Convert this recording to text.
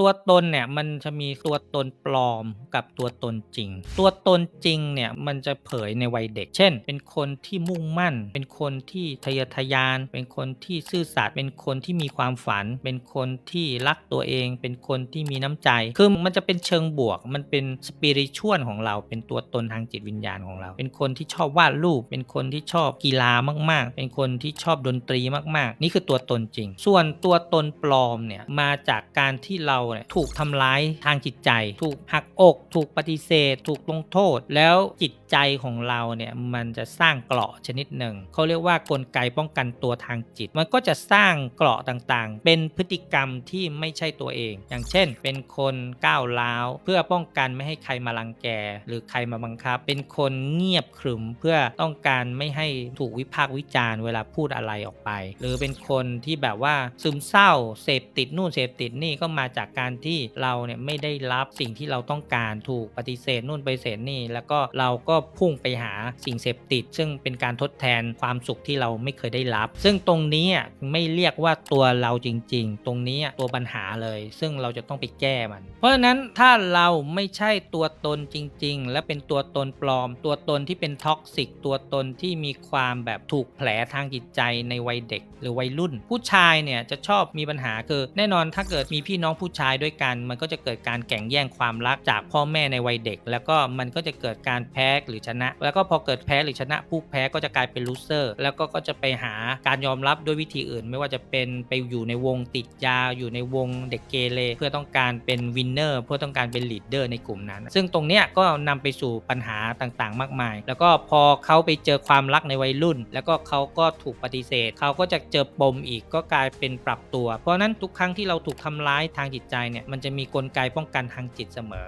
ตัวตนเนี่ยมันจะมีตัวตนปลอมกับตัวตนจริง ตัวตนจริงเนี่ยมันจะเผยในวัยเด็ก เช่น เป็นคนที่มุ่งมั่น เป็นคนที่ทะเยอทะยาน เป็นคนที่ซื่อสัตย์เป็นคนที่มีความฝัน เป็นคนที่รักตัวเอง เป็นคนที่มีน้ำใจ คือมันจะเป็นเชิงบวก มันเป็นสปิริชวลของเรา เป็นตัวตนทางจิตวิญญาณของเรา เป็นคนที่ชอบวาดรูป เป็นคนที่ชอบกีฬามาก ๆ เป็นคนที่ชอบดนตรีมาก ๆ นี่คือตัวตนจริง ส่วนตัวตนปลอมเนี่ยมาจากการที่เราเนี่ยถูกทำร้ายทางจิตใจ ถูกหักอก ถูกปฏิเสธ ถูกลงโทษ แล้วจิตใจของเราเนี่ยมันจะสร้างเกราะชนิดหนึ่งเขาเรียกว่ากลไกป้องกันตัวทางจิต มันก็จะสร้างเกราะต่างๆ เป็นพฤติกรรมที่ไม่ใช่ตัวเอง อย่างเช่น เป็นคนก้าวร้าวเพื่อป้องกันไม่ให้ใครมารังแก หรือใครมาบังคับ เป็นคนเงียบขรึมเพื่อต้องการไม่ให้ถูกวิพากษ์วิจารณ์เวลาพูดอะไรออกไป หรือเป็นคนที่แบบว่าซึมเศร้าเสพติดนู่นเสพติดนี่ก็มาจากการที่เราเนี่ยไม่ได้รับสิ่งที่เราต้องการถูกปฏิเสธนู่นปฏิเสธนี่ แล้วก็เราก็พุ่งไปหาสิ่งเสพติด ซึ่งเป็นการทดแทนความสุขที่เราไม่เคยได้รับ ซึ่งตรงนี้ไม่เรียกว่าตัวเราจริง ๆ ตรงนี้ตัวปัญหาเลย ซึ่งเราจะต้องไปแก้มัน เพราะฉะนั้นถ้าเราไม่ใช่ตัวตนจริง ๆ และเป็นตัวตนปลอม ตัวตนที่เป็นท็อกซิกตัวตนที่มีความแบบถูกแผลทางจิตใจในวัยเด็ก หรือวัยรุ่น ผู้ชายเนี่ยจะชอบมีปัญหาคือแน่นอนถ้าเกิดมีพี่น้องผู้ชายด้วยกัน มันก็จะเกิดการแข่งแย่งความรักจากพ่อแม่ในวัยเด็ก แล้วก็มันก็จะเกิดการแพ้หรือชนะ แล้วก็พอเกิดแพ้หรือชนะผู้แพ้ก็จะกลายเป็นลูเซอร์แล้วก็ก็จะไปหาการยอมรับด้วยวิธีอื่น ไม่ว่าจะเป็นไปอยู่ในวงติดยาอยู่ในวงเด็กเกเรเพื่อต้องการเป็นวินเนอร์เพื่อต้องการเป็นลีดเดอร์ในกลุ่มนั้น ซึ่งตรงเนี้ยก็นำไปสู่ปัญหาต่างๆ มากมาย แล้วก็พอเขาไปเจอความรักในวัยรุ่น แล้วก็เขาก็ถูกปฏิเสธ เขาก็จะเจอปมอีกก็กลายเป็นปรับตัว เพราะนั้นทุกครั้งที่เราถูกทำร้ายทางจิตจิตใจเนี่ยมันจะมีกลไกป้องกันทางจิตเสมอ